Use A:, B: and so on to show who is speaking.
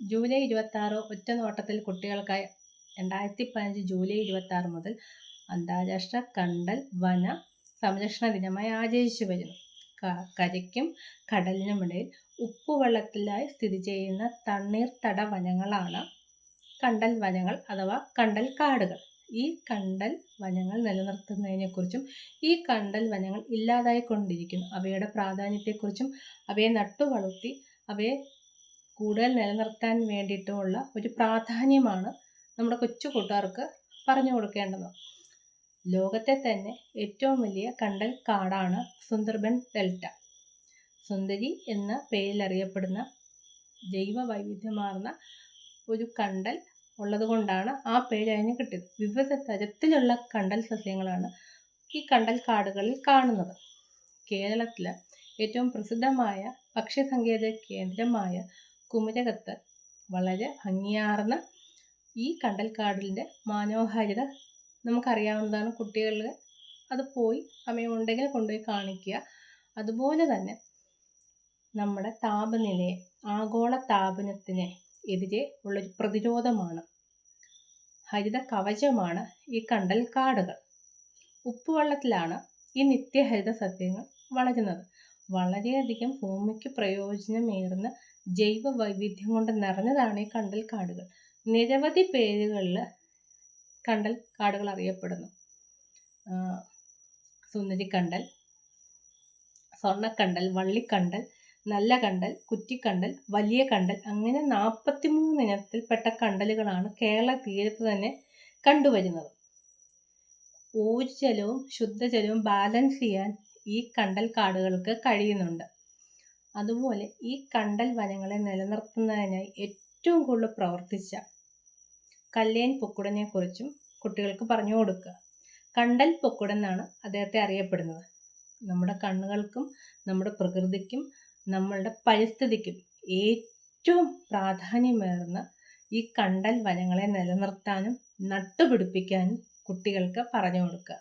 A: July ഇരുപത്താറ് ഒറ്റ നോട്ടത്തിൽ കുട്ടികൾക്കായി രണ്ടായിരത്തി പതിനഞ്ച് ജൂലൈ ഇരുപത്താറ് മുതൽ അന്താരാഷ്ട്ര കണ്ടൽ വന സംരക്ഷണ ദിനമായി ആചരിച്ചു വരുന്നു. കരയ്ക്കും കടലിനുമിടയിൽ ഉപ്പുവെള്ളത്തിലായി സ്ഥിതി ചെയ്യുന്ന തണ്ണീർത്തട വനങ്ങളാണ് കണ്ടൽ വനങ്ങൾ അഥവാ കണ്ടൽ കാടുകൾ. ഈ കണ്ടൽ വനങ്ങൾ നിലനിർത്തുന്നതിനെക്കുറിച്ചും ഈ കണ്ടൽ വനങ്ങൾ ഇല്ലാതായിക്കൊണ്ടിരിക്കുന്നു. അവയുടെ പ്രാധാന്യത്തെക്കുറിച്ചും അവയെ നട്ടുവളർത്തി അവയെ കൂടുതൽ നിലനിർത്താൻ വേണ്ടിയിട്ടുമുള്ള ഒരു പ്രാധാന്യമാണ് നമ്മുടെ കൊച്ചു കൂട്ടുകാർക്ക് പറഞ്ഞു കൊടുക്കേണ്ടത്. ലോകത്തെ തന്നെ ഏറ്റവും വലിയ കണ്ടൽ കാടാണ് സുന്ദർബൻ ഡെൽറ്റ. സുന്ദരി എന്ന പേരിൽ അറിയപ്പെടുന്ന ജൈവ വൈവിധ്യമാർന്ന ഒരു കണ്ടൽ ഉള്ളതുകൊണ്ടാണ് ആ പേര് അതിന് കിട്ടിയത്. വിവിധ തരത്തിലുള്ള കണ്ടൽ സസ്യങ്ങളാണ് ഈ കണ്ടൽ കാടുകളിൽ കാണുന്നത്. കേരളത്തിലെ ഏറ്റവും പ്രസിദ്ധമായ പക്ഷി സങ്കേത കേന്ദ്രമായ കുമരകത്ത് വളരെ ഭംഗിയാർന്ന ഈ കണ്ടൽക്കാടിന്റെ മനോഹാരിത നമുക്കറിയാവുന്നതാണ് കുട്ടികൾ അത് പോയി സമയമുണ്ടെങ്കിൽ കൊണ്ടുപോയി കാണിക്കുക. അതുപോലെ തന്നെ നമ്മുടെ താപനിലയെ ആഗോള താപനത്തിന് എതിരെ ഉള്ളൊരു പ്രതിരോധമാണ് ഹരിത കവചമാണ് ഈ കണ്ടൽ കാടുകൾ ഉപ്പുവെള്ളത്തിലാണ് ഈ നിത്യഹരിത സസ്യങ്ങൾ വളരുന്നത്. വളരെയധികം ഭൂമിക്ക് പ്രയോജനമേറുന്ന ജൈവ വൈവിധ്യം കൊണ്ട് നിറഞ്ഞതാണ് ഈ കണ്ടൽ കാടുകൾ. നിരവധി പേരുകളിൽ കണ്ടൽ കാടുകൾ അറിയപ്പെടുന്നു. സുന്ദരിക്കണ്ടൽ സ്വർണക്കണ്ടൽ വള്ളിക്കണ്ടൽ നല്ല കണ്ടൽ കുറ്റിക്കണ്ടൽ വലിയ കണ്ടൽ അങ്ങനെ നാൽപ്പത്തി മൂന്ന് ഇനത്തിൽപ്പെട്ട കണ്ടലുകളാണ് കേരള തീരത്ത് തന്നെ കണ്ടുവരുന്നത്. ഊർജലവും ശുദ്ധജലവും ബാലൻസ് ചെയ്യാൻ ഈ കണ്ടൽ കാടുകൾക്ക് കഴിയുന്നുണ്ട്. അതുപോലെ ഈ കണ്ടൽ വനങ്ങളെ നിലനിർത്തുന്നതിനായി ഏറ്റവും കൂടുതൽ പ്രവർത്തിച്ച കല്ലേൻ പൊക്കുടനെക്കുറിച്ചും കുട്ടികൾക്ക് പറഞ്ഞു കൊടുക്കുക. കണ്ടൽ പൊക്കുടൻ എന്നാണ് അദ്ദേഹത്തെ അറിയപ്പെടുന്നത്. നമ്മുടെ കണ്ണുകൾക്കും നമ്മുടെ പ്രകൃതിക്കും നമ്മളുടെ പരിസ്ഥിതിക്കും ഏറ്റവും പ്രാധാന്യമേറുന്ന ഈ കണ്ടൽ വനങ്ങളെ നിലനിർത്താനും നട്ടുപിടിപ്പിക്കാനും കുട്ടികൾക്ക് പറഞ്ഞു കൊടുക്കുക.